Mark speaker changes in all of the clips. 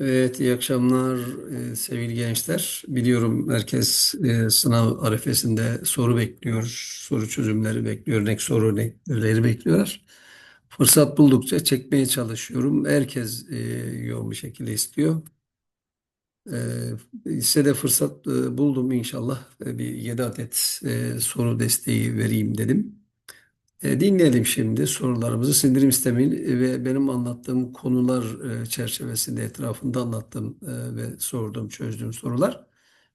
Speaker 1: Evet, iyi akşamlar e, sevgili gençler. Biliyorum herkes e, sınav arifesinde soru bekliyor, soru çözümleri bekliyor, örnek soru örnekleri bekliyorlar. Fırsat buldukça çekmeye çalışıyorum. Herkes e, yoğun bir şekilde istiyor. E, size de fırsat e, buldum inşallah. Bir 7 adet soru desteği vereyim dedim. E, dinleyelim şimdi sorularımızı. Sindirim sistemi ve benim anlattığım konular e, çerçevesinde etrafında anlattığım e, ve sorduğum, çözdüğüm sorular.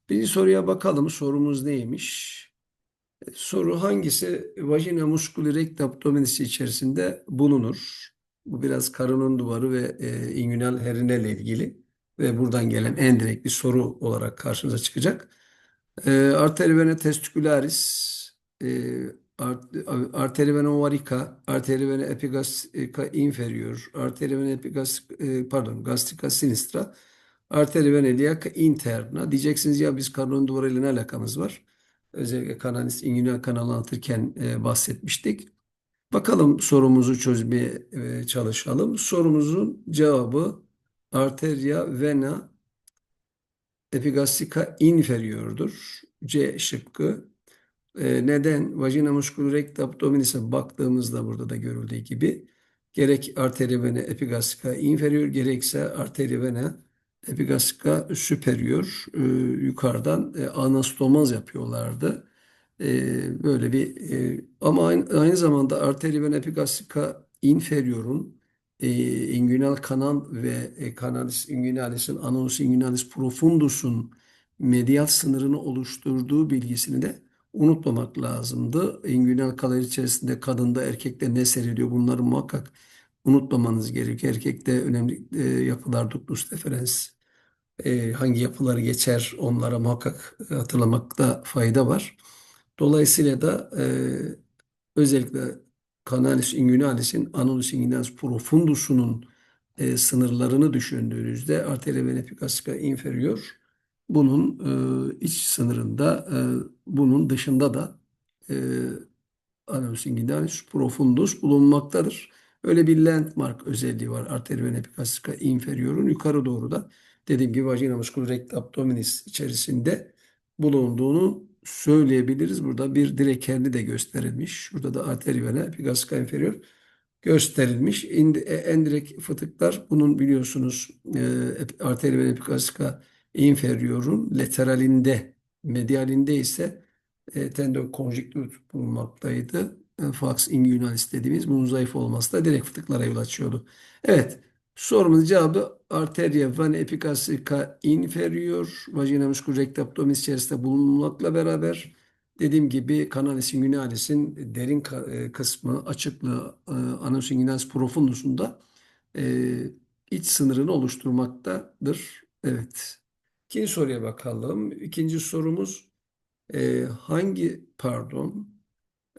Speaker 1: Bir soruya bakalım. Sorumuz neymiş? E, soru hangisi vajina musculi recti abdominis içerisinde bulunur? Bu biraz karının duvarı ve e, inguinal hernia ile ilgili ve buradan gelen en direkt bir soru olarak karşınıza çıkacak. E, arteri vena testicularis, e, arteri vena ovarica, arteri vena epigastrica inferior, arteri vena epigastrica, e, pardon, gastrica sinistra, arteri vena iliaca interna. Diyeceksiniz ya biz karnın duvarıyla ne alakamız var? Özellikle kanalis inguinal kanalı anlatırken e, bahsetmiştik. Bakalım sorumuzu çözmeye e, çalışalım. Sorumuzun cevabı arteria vena epigastrica inferior'dur. C şıkkı. E, neden? Vajina musculi recti abdominis'e baktığımızda burada da görüldüğü gibi gerek arteri vena epigastrica inferior gerekse arteri vena epigastrica superior e, yukarıdan e, anastomaz yapıyorlardı. E, böyle bir e, ama aynı, aynı zamanda arteri vena epigastrica inferior'un e, inguinal kanal ve e, canalis inguinalis'in anus inguinalis profundus'un medial sınırını oluşturduğu bilgisini de unutmamak lazımdı. İngünal kalori içerisinde kadında erkekte ne seyrediyor bunları muhakkak unutmamanız gerekiyor. Erkekte önemli e, yapılar ductus deferens e, hangi yapıları geçer onlara muhakkak hatırlamakta fayda var. Dolayısıyla da e, özellikle canalis inguinalis'in annulus inguinalis profundusunun e, sınırlarını düşündüğünüzde arteria epigastrica inferior bunun e, iç sınırında, e, bunun dışında da e, Anus inguinalis profundus bulunmaktadır. Öyle bir landmark özelliği var. Arteri vena inferior'un yukarı doğru da dediğim gibi vagina musculi recti abdominis içerisinde bulunduğunu söyleyebiliriz. Burada bir direk kendi de gösterilmiş. Şurada da arteri vena inferior gösterilmiş. En direkt fıtıklar bunun biliyorsunuz e, arteri vena inferiorun lateralinde, medialinde ise e, tendon konjüktür bulunmaktaydı. E, fax inguinalis dediğimiz bunun zayıf olması da direkt fıtıklara yol açıyordu. Evet, sorumuzun cevabı arteria vena epigastrica inferior vagina muscul recti abdominis içerisinde bulunmakla beraber dediğim gibi canalis inguinalis'in derin e, kısmı açıklığı e, anus inguinalis profundusunda e, iç sınırını oluşturmaktadır. Evet. İkinci soruya bakalım. İkinci sorumuz e, hangi pardon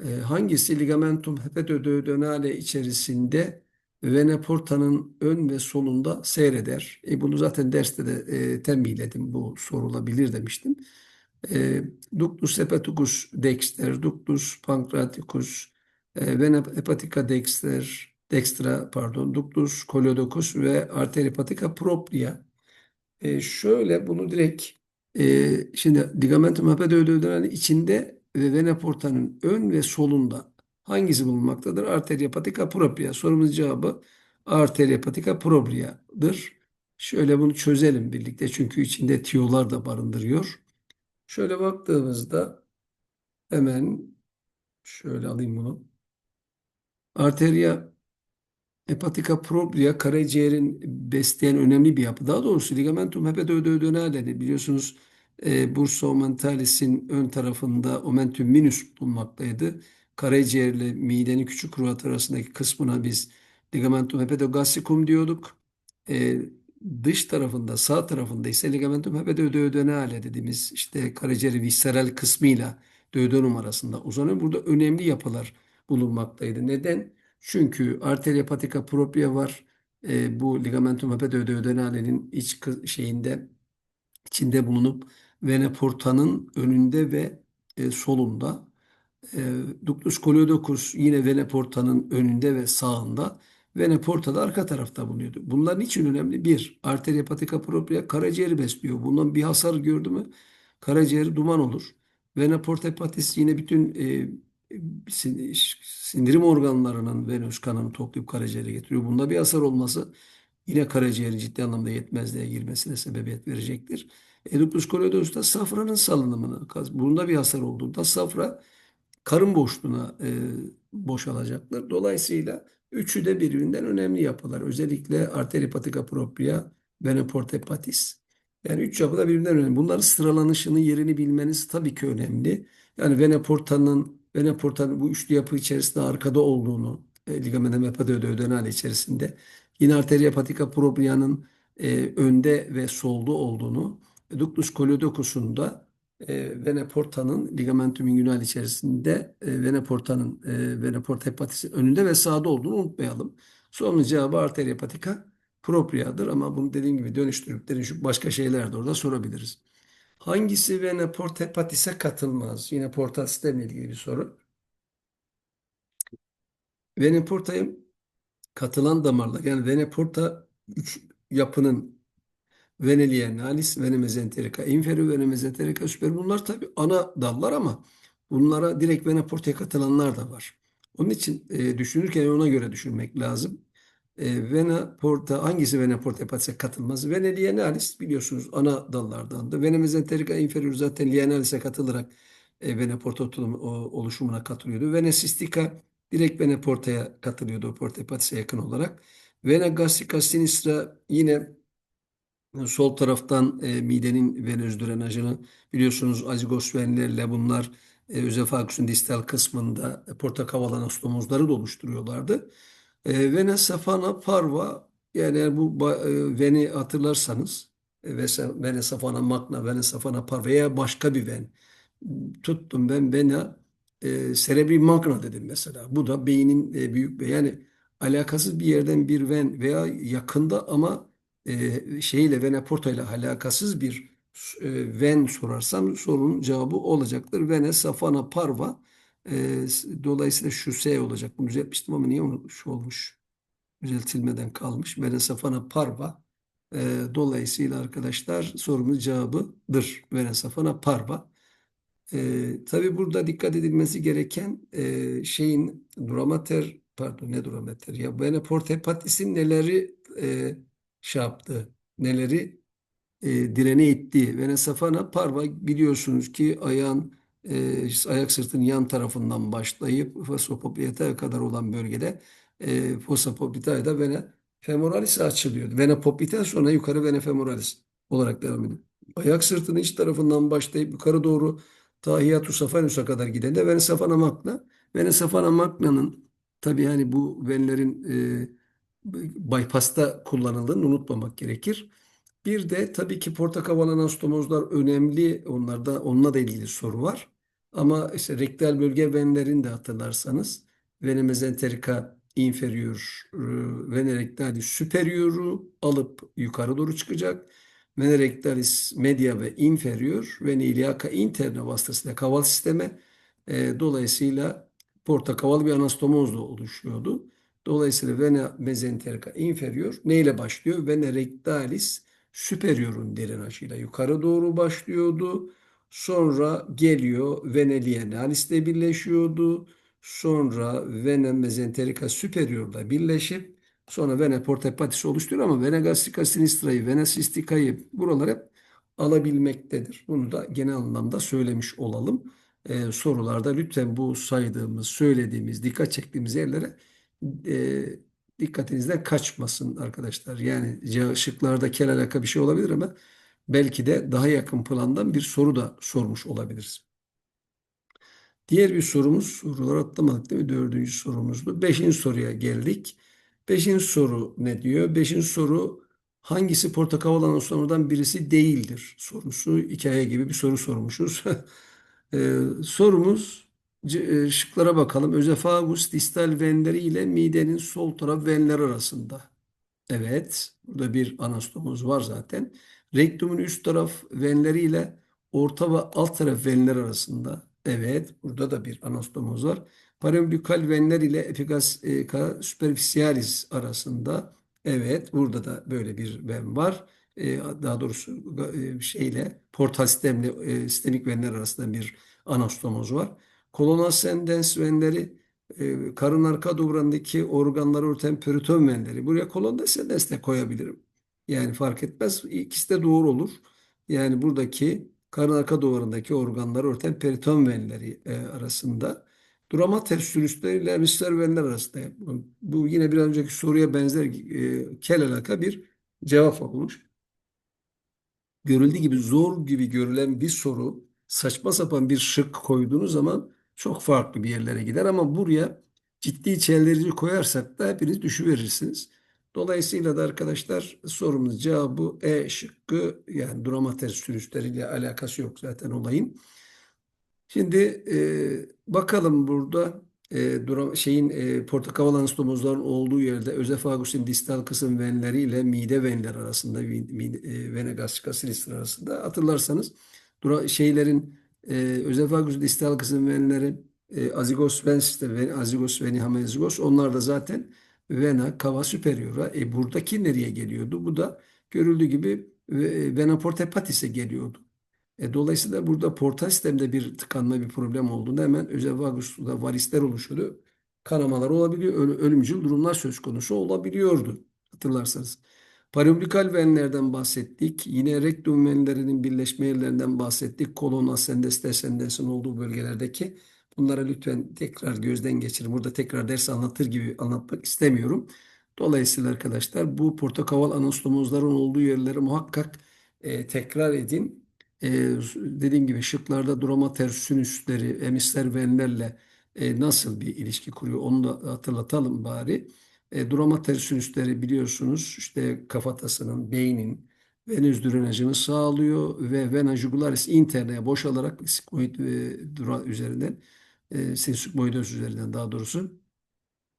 Speaker 1: e, hangisi ligamentum hepatoduodenale içerisinde vena porta'nın ön ve solunda seyreder? E, bunu zaten derste de e, tembihledim. Bu sorulabilir demiştim. E, ductus hepaticus dexter, ductus pancreaticus, e, vena hepatica dexter, dextra pardon, ductus coleodocus ve arteria hepatica propria e, şöyle bunu direkt e, şimdi ligamentum hepatoödödrenalin içinde ve vena portanın ön ve solunda hangisi bulunmaktadır? Arteria hepatica propria. Sorumuz cevabı arteria hepatica propria'dır. Şöyle bunu çözelim birlikte çünkü içinde tiyolar da barındırıyor. Şöyle baktığımızda hemen şöyle alayım bunu. Arteria Hepatika propria karaciğerin besleyen önemli bir yapı. Daha doğrusu ligamentum hepatoduodenale biliyorsunuz e, bursa omentalis'in ön tarafında omentum minus bulunmaktaydı. Karaciğerle midenin küçük ruhat arasındaki kısmına biz ligamentum hepatogastricum diyorduk. E, dış tarafında sağ tarafında ise ligamentum hepatoduodenale dediğimiz işte karaciğeri visceral kısmıyla duodenum arasında uzanıyor. Burada önemli yapılar bulunmaktaydı. Neden? Çünkü arteria hepatica propria var. E, bu ligamentum hepatoduodenale'nin iç şeyinde içinde bulunup vena porta'nın önünde ve e, solunda. E, ductus coleodocus yine vena porta'nın önünde ve sağında Vena porta da arka tarafta bulunuyordu. Bunlar niçin önemli? Bir, arteria hepatica propria karaciğeri besliyor. Bundan bir hasar gördü mü karaciğeri duman olur. Vena porta hepatis yine bütün e, sindirim organlarının venöz kanını toplayıp karaciğere getiriyor. Bunda bir hasar olması yine karaciğerin ciddi anlamda yetmezliğe girmesine sebebiyet verecektir. Lupus kolioidos'ta safranın salınımını, bunda bir hasar olduğunda safra karın boşluğuna e, boşalacaktır. Dolayısıyla üçü de birbirinden önemli yapılar. Özellikle arteri hepatica propria, hepatis. Yani üç yapı da birbirinden önemli. Bunların sıralanışını, yerini bilmeniz tabii ki önemli. Yani vena portanın bu üçlü yapı içerisinde arkada olduğunu, e, ligamentum hepatoödenal içerisinde. Yine arteria hepatica propria'nın e, önde ve solda olduğunu, ductus coleodocus'un da e, vena porta'nın ligamentum inguinal içerisinde e, vena porta'nın e, vena porta hepatisin önünde ve sağda olduğunu unutmayalım. Sorunun cevabı arteria hepatica propria'dır ama bunu dediğim gibi dönüştürüp dönüşüp başka şeyler de orada sorabiliriz. Hangisi hepatise katılmaz? Yine portal sistemle ilgili bir soru. Vena porta'ya katılan damarlar yani vena porta üç yapının vene lienalis, vene mesenterica inferior, vene mesenterica superior bunlar tabii ana dallar ama bunlara direkt vena porta'ya katılanlar da var. Onun için e, düşünürken ona göre düşünmek lazım. E, vena porta hangisi vena porta hepatise katılmaz? Vena lienalis biliyorsunuz ana dallardandı. Vena mesenterica inferior zaten lienalis'e katılarak e, vena porta oluşumuna katılıyordu. Vena cystica direkt vena portaya katılıyordu porta hepatise yakın olarak. Vena gastrica sinistra yine sol taraftan e, midenin venöz drenajını biliyorsunuz azigosvenlerle bunlar e, özefagusun distal kısmında e, portakal anastomozları da oluşturuyorlardı. E, vena safana parva yani bu e, veni hatırlarsanız e, vena safana magna, vena safana parva veya başka bir ven tuttum ben vena e, cerebri magna dedim mesela. Bu da beynin e, büyük bir yani alakasız bir yerden bir ven veya yakında ama e, şeyle vena porta ile alakasız bir e, ven sorarsam sorunun cevabı olacaktır. Vene safana parva e, dolayısıyla şu S olacak. Bunu düzeltmiştim ama niye şu olmuş? Düzeltilmeden kalmış. Vene safana parva. E, dolayısıyla arkadaşlar sorunun cevabıdır. Vene safana parva. E, tabii burada dikkat edilmesi gereken e, şeyin duramater pardon ne duramater ya vene porta hepatisin neleri e, şey yaptı, neleri e, direne itti. Vene safana parva biliyorsunuz ki ayağın e, ayak sırtının yan tarafından başlayıp fossa kadar olan bölgede e, fossa poplitea'da vene femoralis açılıyor. Vene poplitea sonra yukarı vene femoralis olarak devam ediyor. Ayak sırtının iç tarafından başlayıp yukarı doğru ta hiatus saphenus'a kadar giden de vene safana magna. Vene safana magna'nın tabii yani bu venlerin e, bypass'ta kullanıldığını unutmamak gerekir. Bir de tabii ki portakal anastomozlar önemli. Onlarda onunla da ilgili soru var. Ama işte rektal bölge venlerini de hatırlarsanız vene mesenterica inferior, e, vene rectalis superioru alıp yukarı doğru çıkacak. Vene rectalis media ve inferior, vene iliaca interna vasıtasıyla kaval sisteme. E, dolayısıyla portakal bir anastomozla oluşuyordu. Dolayısıyla vena mesenterica inferior neyle başlıyor? Vena rectalis superior'un drenajıyla yukarı doğru başlıyordu. Sonra geliyor vena lienalis'le birleşiyordu. Sonra vena mesenterica superior'la birleşip sonra vena porta hepatis oluşturuyor ama vena gastrica sinistra'yı, vena cistica'yı buralar hep alabilmektedir. Bunu da genel anlamda söylemiş olalım. Ee, sorularda lütfen bu saydığımız, söylediğimiz, dikkat çektiğimiz yerlere e, dikkatinizden kaçmasın arkadaşlar. Yani şıklarda kel alaka bir şey olabilir ama belki de daha yakın plandan bir soru da sormuş olabiliriz. Diğer bir sorumuz, sorular atlamadık değil mi? Dördüncü sorumuzdu. Beşinci soruya geldik. Beşinci soru ne diyor? Beşinci soru hangisi portakal olan sorulardan birisi değildir? Sorusu hikaye gibi bir soru sormuşuz. ee, sorumuz e, şıklara bakalım. Özefagus distal venleri ile midenin sol taraf venleri arasında. Evet, burada bir anastomuz var zaten. Rektumun üst taraf venleri ile orta ve alt taraf venler arasında. Evet, burada da bir anastomuz var. Paraümblikal venler ile epigastrika superficialis arasında evet burada da böyle bir ven var. E, daha doğrusu e, şeyle portal sistemle e, sistemik venler arasında bir anastomoz var. Kolon ascendens venleri e, karın arka duvarındaki organları örten periton venleri. Buraya kolon ascendens de koyabilirim. Yani fark etmez. İkisi de doğru olur. Yani buradaki karın arka duvarındaki organları örten periton venleri e, arasında Duramater sürüsleri ile emisfer venler arasında. Bu yine bir önceki soruya benzer e, kel alaka bir cevap olmuş. Görüldüğü gibi zor gibi görülen bir soru saçma sapan bir şık koyduğunuz zaman çok farklı bir yerlere gider ama buraya ciddi çelerici koyarsak da hepiniz düşüverirsiniz. Dolayısıyla da arkadaşlar sorumuz cevabı E şıkkı yani duramater sürüstleriyle alakası yok zaten olayın. Şimdi e, bakalım burada e, dura, şeyin e, portakal anstomozların olduğu yerde özefagusin distal kısım venleri ile mide venleri arasında mide, e, vena gastrica sinistra arasında hatırlarsanız dura, şeylerin e, özefagus distal kısım venleri e, azigos vensiste ve azigos venihamezigos onlar da zaten vena cava superiora. E, buradaki nereye geliyordu? Bu da görüldüğü gibi e, vena porta hepatis'e geliyordu. E, dolayısıyla burada portal sistemde bir tıkanma bir problem olduğunda hemen özefagusta varisler oluşuyordu. Kanamalar olabiliyor. ölümcül durumlar söz konusu olabiliyordu. Hatırlarsanız. Paraümblikal venlerden bahsettik. Yine rektum venlerinin birleşme yerlerinden bahsettik. Kolon ascendens descendens'in olduğu bölgelerdeki. Bunlara lütfen tekrar gözden geçirin. Burada tekrar ders anlatır gibi anlatmak istemiyorum. Dolayısıyla arkadaşlar bu portakal anastomozların olduğu yerleri muhakkak e, tekrar edin e, dediğim gibi şıklarda dromater sinüsleri, emisler venlerle e, nasıl bir ilişki kuruyor onu da hatırlatalım bari. E, dromater sinüsleri biliyorsunuz işte kafatasının, beynin venöz drenajını sağlıyor ve vena jugularis interneye boşalarak sikmoid e, dura üzerinden e, sinüsükmoidöz üzerinden daha doğrusu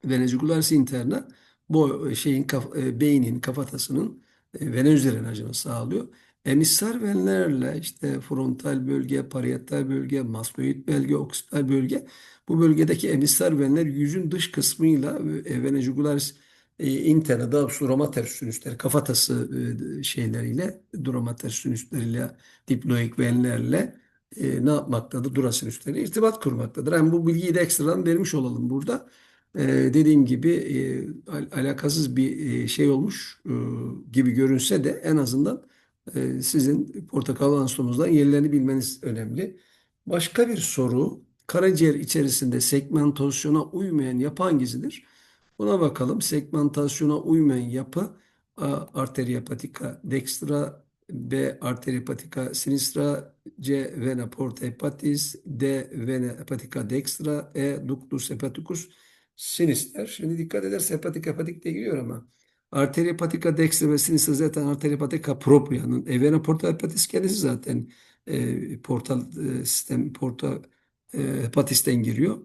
Speaker 1: vena jugularis interna bu şeyin kaf, e, beynin kafatasının e, venöz drenajını sağlıyor. Emisar venlerle işte frontal bölge, parietal bölge, masnoid bölge, oksipital bölge bu bölgedeki emisar venler yüzün dış kısmıyla e, vena jugularis e, interna da dromater sinüsleri kafatası e, şeyleriyle dromater sinüsleriyle diploik venlerle e, ne yapmaktadır? Dura sinüsleri irtibat kurmaktadır. Yani bu bilgiyi de ekstradan vermiş olalım burada. E, dediğim gibi e, al alakasız bir e, şey olmuş e, gibi görünse de en azından ee, sizin portakal anstomunuzdan yerlerini bilmeniz önemli. Başka bir soru. Karaciğer içerisinde segmentasyona uymayan yapı hangisidir? Buna bakalım. Segmentasyona uymayan yapı A. Arteria hepatica dextra B. Arteria hepatica sinistra C. Vena porta hepatis D. Vena hepatica dextra E. Ductus hepaticus sinister. Şimdi dikkat ederse hepatik hepatik de giriyor ama Arteria hepatica dextra ve sinistra zaten arteria hepatica propria'nın e, vena porta hepatis kendisi zaten e, portal e, sistem porta e, hepatisten giriyor.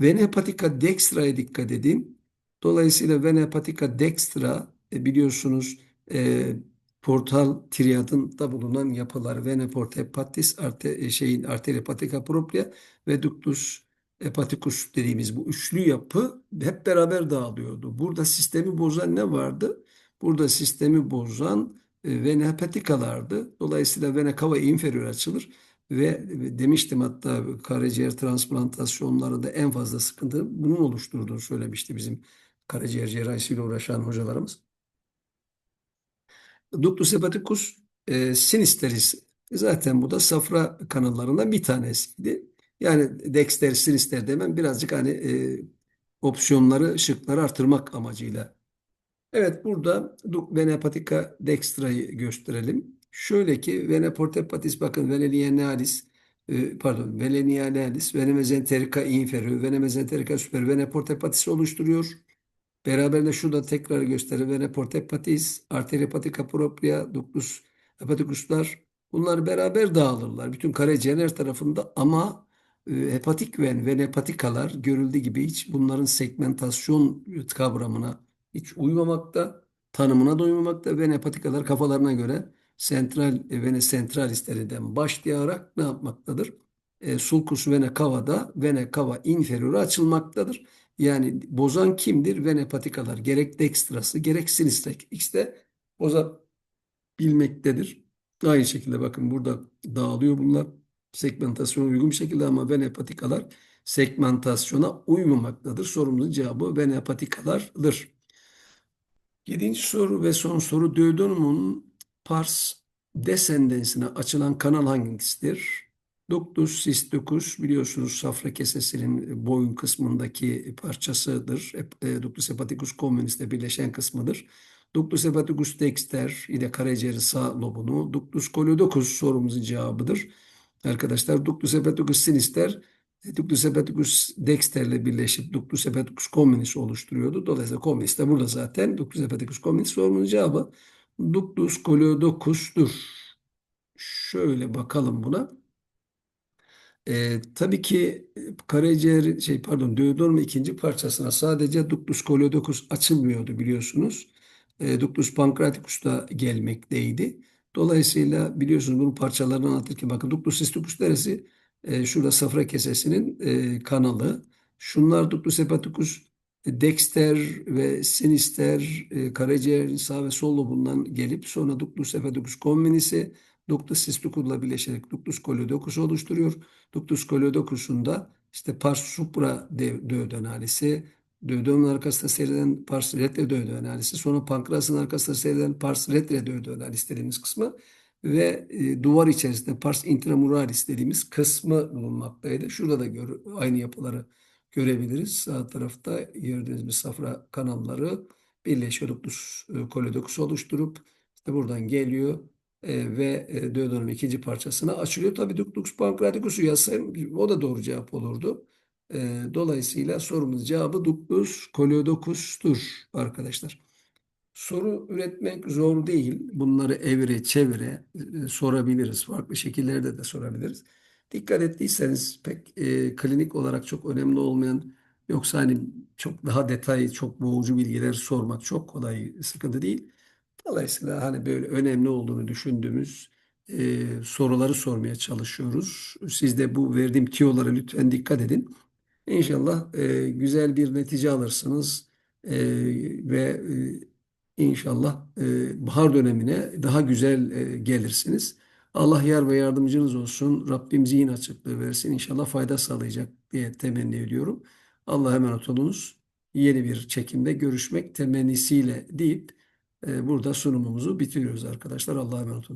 Speaker 1: Vena hepatica dextra'ya dikkat edin. Dolayısıyla vena hepatica dextra e, biliyorsunuz e, portal triadında bulunan yapılar vena porta hepatis arte, e, şeyin arteria hepatica propria ve ductus hepaticus dediğimiz bu üçlü yapı hep beraber dağılıyordu. Burada sistemi bozan ne vardı? Burada sistemi bozan e, vena hepatikalardı. Dolayısıyla vena cava inferior açılır ve demiştim hatta karaciğer transplantasyonlarında en fazla sıkıntı bunun oluşturduğunu söylemişti bizim karaciğer cerrahisiyle uğraşan hocalarımız. Ductus hepaticus e, sinisteris zaten bu da safra kanallarından bir tanesiydi. Yani Dexter, Sinister demem birazcık hani e, opsiyonları, şıkları artırmak amacıyla. Evet burada vena hepatica dextra'yı gösterelim. Şöyle ki hepatis bakın vena linealis e, pardon vena mesenterica superior vena porta hepatis oluşturuyor. Beraberinde şurada tekrar gösterir vena porta hepatis arteria hepatica propria ductus hepaticuslar bunlar beraber dağılırlar. Bütün karaciğer her tarafında ama ee, hepatik ven ve hepatikalar görüldüğü gibi hiç bunların segmentasyon kavramına hiç uymamakta, tanımına da uymamakta ve hepatikalar kafalarına göre sentral vene sentralistlerinden başlayarak ne yapmaktadır? e, sulcus vena cava'da vena cava inferior'u açılmaktadır. Yani bozan kimdir? Vena patikalar. Gerek dextrası gerek sinistre. X de bozabilmektedir. Aynı şekilde bakın burada dağılıyor bunlar. Segmentasyona uygun bir şekilde ama vena patikalar segmentasyona uymamaktadır. Sorumuzun cevabı vena patikalardır. Yedinci soru ve son soru. Duodenum'un pars descendensine açılan kanal hangisidir? Ductus cysticus biliyorsunuz safra kesesinin boyun kısmındaki parçasıdır. E, Ductus hepaticus communis ile birleşen kısmıdır. Ductus hepaticus dexter ile karaciğerin sağ lobunu. Ductus coledochus sorumuzun cevabıdır. Arkadaşlar Ductus hepaticus sinister Ductus hepaticus dexter birleşip Ductus hepaticus communis oluşturuyordu. Dolayısıyla communis de burada zaten Ductus hepaticus communis sorumuzun cevabı Ductus coledochus'tur. Şöyle bakalım buna. E, tabii ki karaciğer şey pardon duodenum ikinci parçasına sadece ductus coledochus açılmıyordu biliyorsunuz. E, ductus pancreaticus da gelmekteydi. Dolayısıyla biliyorsunuz bunun parçalarını anlatırken bakın ductus cysticus neresi? E, şurada safra kesesinin e, kanalı. Şunlar ductus hepaticus dexter ve sinister e, karaciğerin sağ ve sol lobundan gelip sonra ductus hepaticus communis'i ductus cysticus'la birleşerek ductus coledochus oluşturuyor. Ductus coledochus'un da işte pars supra duodenalisi, duodenum arkasında seyreden pars retre duodenalisi, sonra pankreasın arkasında seyreden pars retre duodenalis dediğimiz kısmı ve e, duvar içerisinde pars intramuralis dediğimiz kısmı bulunmaktaydı. Şurada da gör, aynı yapıları görebiliriz. Sağ tarafta gördüğünüz bir safra kanalları birleşiyor ductus e, coledochus oluşturup işte buradan geliyor e, ve e, duodenum ikinci parçasına açılıyor. Tabii ductus pancreaticus'u yazsayım o da doğru cevap olurdu. E, dolayısıyla sorumuz cevabı ductus coledochus'tur arkadaşlar. Soru üretmek zor değil. Bunları evre çevire e, sorabiliriz. Farklı şekillerde de sorabiliriz. Dikkat ettiyseniz pek e, klinik olarak çok önemli olmayan yoksa hani çok daha detay, çok boğucu bilgiler sormak çok kolay, sıkıntı değil. Dolayısıyla hani böyle önemli olduğunu düşündüğümüz e, soruları sormaya çalışıyoruz. Siz de bu verdiğim tiyolara lütfen dikkat edin. İnşallah e, güzel bir netice alırsınız e, ve e, inşallah e, bahar dönemine daha güzel e, gelirsiniz. Allah yar ve yardımcınız olsun. Rabbim zihin açıklığı versin. İnşallah fayda sağlayacak diye temenni ediyorum. Allah'a emanet olunuz. Yeni bir çekimde görüşmek temennisiyle deyip burada sunumumuzu bitiriyoruz arkadaşlar. Allah'a emanet olun.